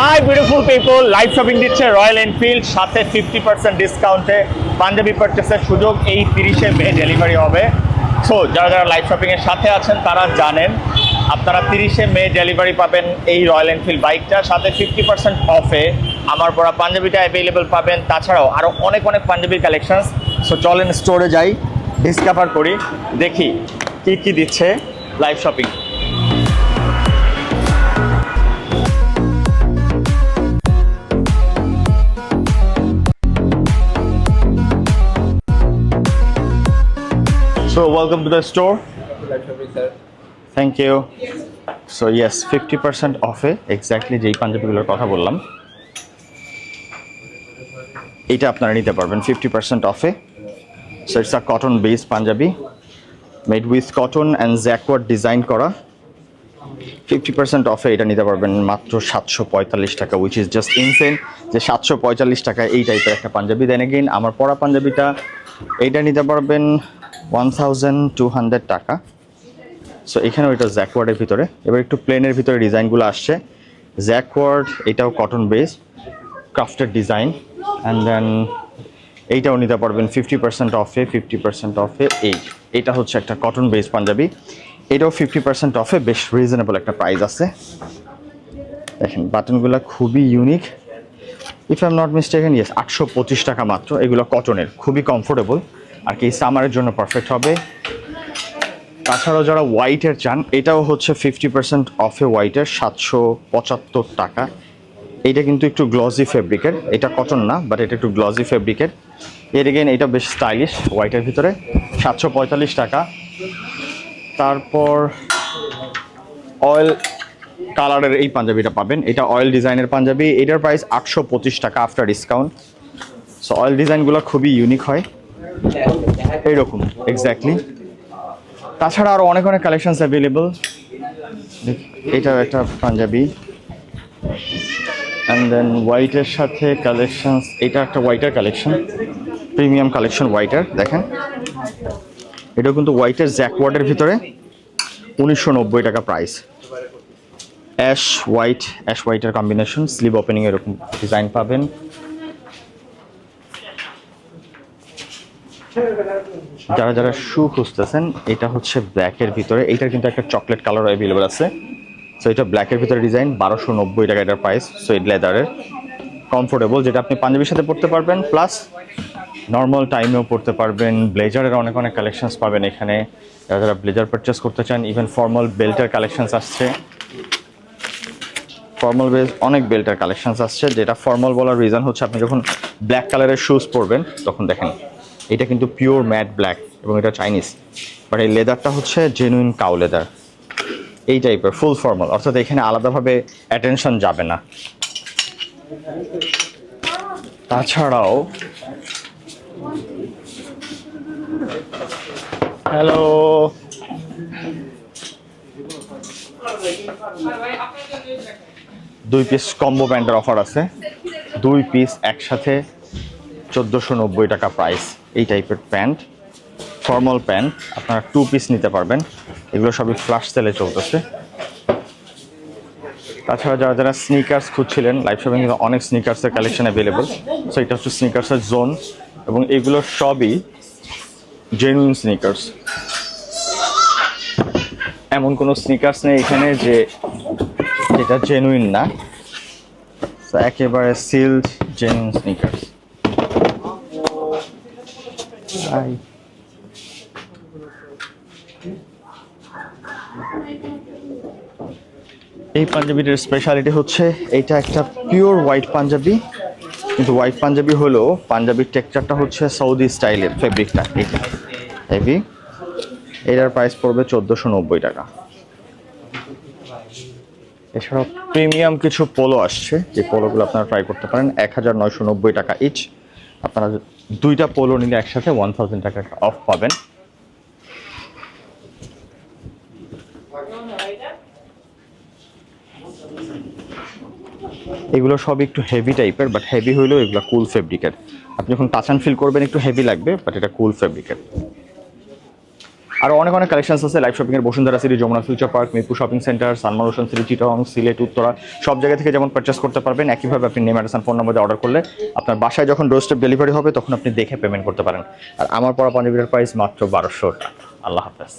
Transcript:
Hi beautiful people live shopping দিচ্ছে Royal Enfield সাথে fifty percent ডিসকাউন্টে পাঞ্জাবি পারচেসের সুযোগ এই তিরিশে মে ডেলিভারি হবে। সো যারা যারা লাইভ শপিংয়ের সাথে আছেন, তারা জানেন, আপনারা তিরিশে মে ডেলিভারি পাবেন এই রয়্যাল এনফিল্ড বাইকটা সাথে ফিফটি পার্সেন্ট অফে আমার পরা পাঞ্জাবিটা অ্যাভেলেবেল পাবেন। তাছাড়াও আরও অনেক অনেক পাঞ্জাবির কালেকশনস সো চলেন স্টোরে যাই ডিসকাভার করি, দেখি কি কি দিচ্ছে live shopping So welcome to the store. Thank you. So yes, 50% অফে এক্স্যাক্টলি যেই পাঞ্জাবিগুলোর কথা বললাম এটা আপনারা নিতে পারবেন fifty percent অফে so it's a cotton base panjabi made with cotton and jacquard design করা ফিফটি পার্সেন্ট অফে এটা নিতে পারবেন মাত্র সাতশো পঁয়তাল্লিশ টাকা উইচ ইজ জাস্ট ইনসেন যে সাতশো পঁয়তাল্লিশ টাকা এই টাইপের একটা পাঞ্জাবি দেন এগেইন আমার পরা পাঞ্জাবিটা এইটা নিতে পারবেন ওয়ান থাউজেন্ড টু হান্ড্রেড টাকা। সো এখানে ওইটা জ্যাকওয়ার্ডের ভিতরে। এবার একটু প্লেনের ভিতরে ডিজাইনগুলো আসছে। জ্যাকওয়ার্ড এটাও cotton base crafted design and then এইটাও নিতে পারবেন ফিফটি পার্সেন্ট অফে ফিফটি পার্সেন্ট অফে এই। এটা হচ্ছে একটা কটন বেস পাঞ্জাবি। এটাও ফিফটি পার্সেন্ট অফে বেশ রিজনেবল একটা প্রাইস আছে। দেখেন বাটনগুলো খুবই unique if I am not mistaken yes আটশো পঁচিশ টাকা মাত্র। এগুলো কটনের খুবই কমফোর্টেবল আর কি সামারের জন্য পারফেক্ট হবে। তাছাড়াও যারা হোয়াইটের চান, এটাও হচ্ছে ফিফটি পার্সেন্ট অফে হোয়াইটের সাতশো পঁচাত্তর টাকা। এইটা কিন্তু একটু গ্লসি ফেব্রিকের এটা কটন না বাট এটা একটু গ্লসি ফেব্রিকের এর এগেন এটা বেশ স্টাইলিশ হোয়াইটের ভিতরে, সাতশো পঁয়তাল্লিশ টাকা। তারপর অয়েল কালারের এই পাঞ্জাবিটা পাবেন। এটা অয়েল ডিজাইনের পাঞ্জাবি। এটার প্রাইস আটশো পঁচিশ টাকা আফটার ডিসকাউন্ট সো অয়েল ডিজাইনগুলো খুবই ইউনিক হয়। এইরকম এক্স্যাক্টলি তাছাড়া আরও অনেক অনেক কালেকশনস অ্যাভেলেবল এটাও একটা পাঞ্জাবি। অ্যান্ড দেন হোয়াইটের সাথে কালেকশনস এটা একটা হোয়াইটের কালেকশন প্রিমিয়াম কালেকশন হোয়াইটের দেখেন। এটাও কিন্তু হোয়াইটের জ্যাকওয়ার্ডের ভিতরে। উনিশশো নব্বই টাকা প্রাইস অ্যাশ হোয়াইট অ্যাশ হোয়াইটের কম্বিনেশন স্লিভ ওপেনিং এরকম ডিজাইন পাবেন। যারা যারা শু খুঁজতেছেন, এটা হচ্ছে ব্ল্যাকের ভিতরে। এইটার কিন্তু একটা চকলেট কালার অ্যাভেলেবল আছে। সো এটা ব্ল্যাকের ভিতরে ডিজাইন বারোশো নব্বই টাকা এটার প্রাইস সো এই লেদারের কমফোর্টেবল যেটা আপনি পাঞ্জাবির সাথে পড়তে পারবেন প্লাস নর্মাল টাইমেও পড়তে পারবেন। ব্লেজারের অনেক অনেক কালেকশনস পাবেন এখানে। যারা যারা ব্লেজার পারচেস করতে চান ইভেন ফর্মাল বেল্টের কালেকশনস আসছে। ফর্মাল বেস অনেক বেল্টের কালেকশনস আসছে। যেটা ফর্মাল বলার রিজন হচ্ছে, আপনি যখন ব্ল্যাক কালারের শুজ পরবেন, তখন দেখেন। এটা কিন্তু পিওর ম্যাট ব্ল্যাক এবং এটা চাইনিজ বাট এই লেদারটা হচ্ছে জেনুইন কাউ লেদার এই টাইপের ফুল ফর্মাল অর্থাৎ এখানে আলাদাভাবে অ্যাটেনশন যাবে না। তাছাড়াও হ্যালো দুই পিস কম্বো প্যান্টের অফার আছে। দুই পিস একসাথে চোদ্দোশো নব্বই টাকা প্রাইস এই টাইপের প্যান্ট ফর্মাল প্যান্ট আপনারা টু পিস নিতে পারবেন। এগুলো সবই ফ্লাশ সেলে চলতেছে। তাছাড়া যারা যারা স্নিকার্স খুঁজছিলেন লাইভ শপিং কিন্তু অনেক স্নিকার্সের কালেকশন অ্যাভেলেবল সো এটা হচ্ছে স্নিকার্সের জোন এবং এগুলো সবই জেনুইন স্নিকার্স এমন কোনো স্নিকার্স নেই এখানে যে যেটা জেনুইন না। একেবারে সিল্ড জেনুইন স্নিকার্স হাই এই পাঞ্জাবিটার স্পেশালিটি হচ্ছে এইটা একটা পিওর হোয়াইট পাঞ্জাবি। কিন্তু হোয়াইট পাঞ্জাবি হলো পাঞ্জাবির টেক্সচারটা হচ্ছে সৌদি স্টাইলের ফেব্রিকটা এইটা। হেভি এটার প্রাইস পড়বে চোদ্দোশো নব্বই টাকা। এছাড়াও প্রিমিয়াম কিছু পোলো আসছে, যে পোলোগুলো আপনারা ট্রাই করতে পারেন, এক হাজার নয়শো নব্বই টাকা ইচ আপনারা দুইটা পোলো নিলে একসাথে ওয়ান থাউজেন্ড টাকা অফ পাবেন। এগুলো সব একটু হেভি টাইপের বাট হেভি হইলেও এগুলো কুল ফেব্রিকের আপনি যখন টাচ অ্যান্ড ফিল করবেন, একটু হেভি লাগবে বাট এটা কুল ফেব্রিকের আরও অনেক অনেক কালেকশনস আছে লাইভ শপিংয়ের Bashundhara city Jamuna future park Mirpur shopping centre Salman ocean city Chittagong Sylhet, Uttara, সব জায়গা থেকে যেমন পারচেস করতে পারবেন, একইভাবে আপনি name address phone number order করলে আপনার বাসায় যখন ডোর স্টেপ ডেলিভারি হবে, তখন আপনি দেখে পেমেন্ট করতে পারেন। আর আমার পড়া পাঞ্জাবিটার প্রাইস মাত্র বারোশো টাকা। আল্লাহ হাফেজ।